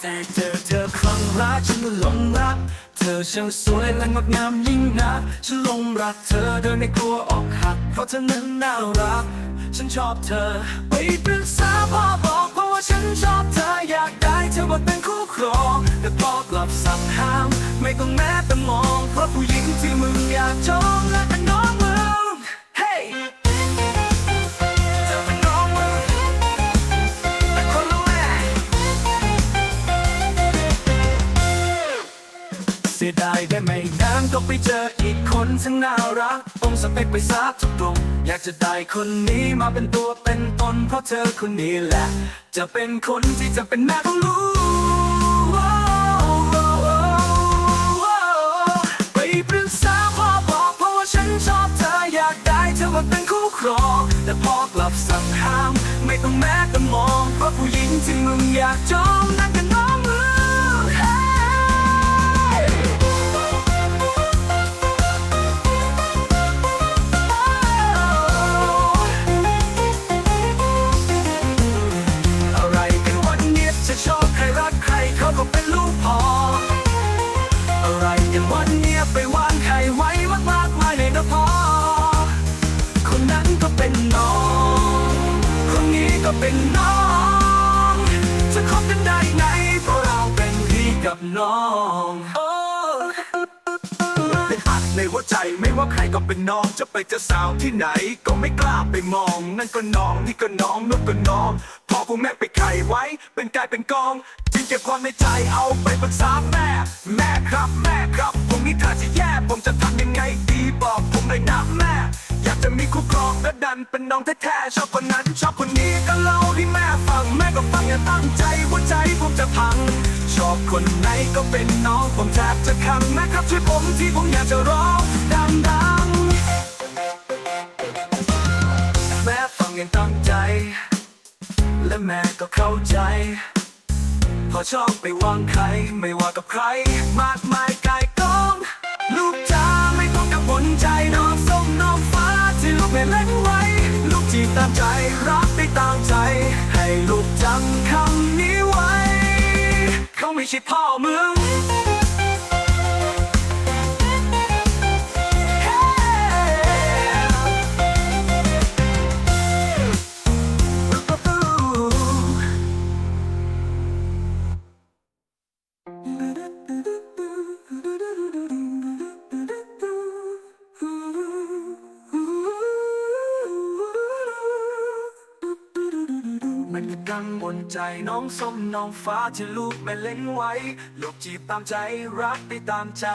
แต่เธอเธอคลั่งรักฉันหลงรัก เธอช่างสวยและงดงามยิ่งนักฉันหลงรักเธอโดยไม่กลัวอกหัก เพราะเธอนั้นน่ารัก ฉันชอบเธอ ไปปรึกษาพ่อบอกเพราะว่าฉันชอบเธออยากได้เธอมาเป็นคู่ครอง แต่พ่อกลับสั่งห้าม ไม่ต้องแม้แต่มอง เพราะผู้หญิงที่มึงอยากจองและเป็นน้อง สียดายได้ไม่นานก็ไปเจออีกคนทั้งน่ารักตรงสเปคไปซะทุกตรงอยากจะได้คนนี้มาเป็นตัวเป็นตนเพราะเธอคนนี้แหละ จะเป็นคนที่จะเป็นแม่ของลูกไปปรึกษาพ่อบอกเพราะว่าฉันชอบเธออยากได้เธอมาเป็นคู่ครองแต่พ่อกลับสั่งห้าม ไม่ต้องแม้แต่มองเพราะผู้หญิงที่มึงอยากจองนั่น อะไรกันวันเนี้ยไปวางใครไว้มากมากๆมายเลยนะพอ คนนั้นก็เป็นน้อง คนนี้ก็เป็นน้อง จะคบกันได้ไงเพราะเราเป็นพี่กับน้องเป็นอัดในหัวใจไม่ว่าใครก็เป็นน้องจะไปเจอสาวที่ไหน ก็ไม่กล้าไปมอง นั่นก็น้องนี่ก็น้องนู่นก็น้องพ่อกูแม่ไปไขไว้ เป็นกายเป็นกอง เก็บความในใจเอาไปปรึกษาแม่ แม่ครับแม่ครับ ผมนี่ถ้าจะแย่ ผมจะทำยังไงดีบอกผมเลยนะแม่ อยากจะมีคู่ครองและดันเป็นน้องแท้ๆชอบคนนั้นชอบคนนี้ก็เล่าให้แม่ฟังแม่ก็ฟังอย่าตั้งใจหัวใจผมจะพัง ชอบคนไหนก็เป็นน้องผมแทบจะขังแม่ครับช่วยผมที่ผมอยากจะร้องดังๆแม่ฟังอย่างตั้งใจ และแม่ก็เข้าใจ พอชอบไปวางใครไม่ว่ากับใคร มากมายกายกอง ลูกจ้าไม่ต้องกังวลใจน้องส้มน้อกฟ้าที่ลูกแม่เล่นไว้ ลูกจีบตามใจรักได้ตามใจ ให้ลูกจำคำนี้ไว้ เขาไม่ใช่พ่อมึง มันก็กังวลใจน้องส้มน้องฟ้าที่ลูกแม่เล่นไว้ ลูกจีบตามใจรักได้ตามใจ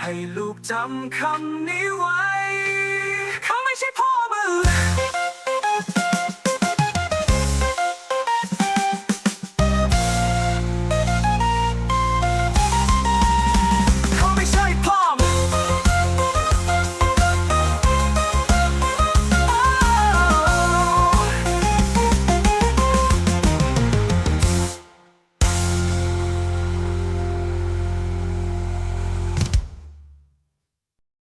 ให้ลูกจำคำนี้ไว้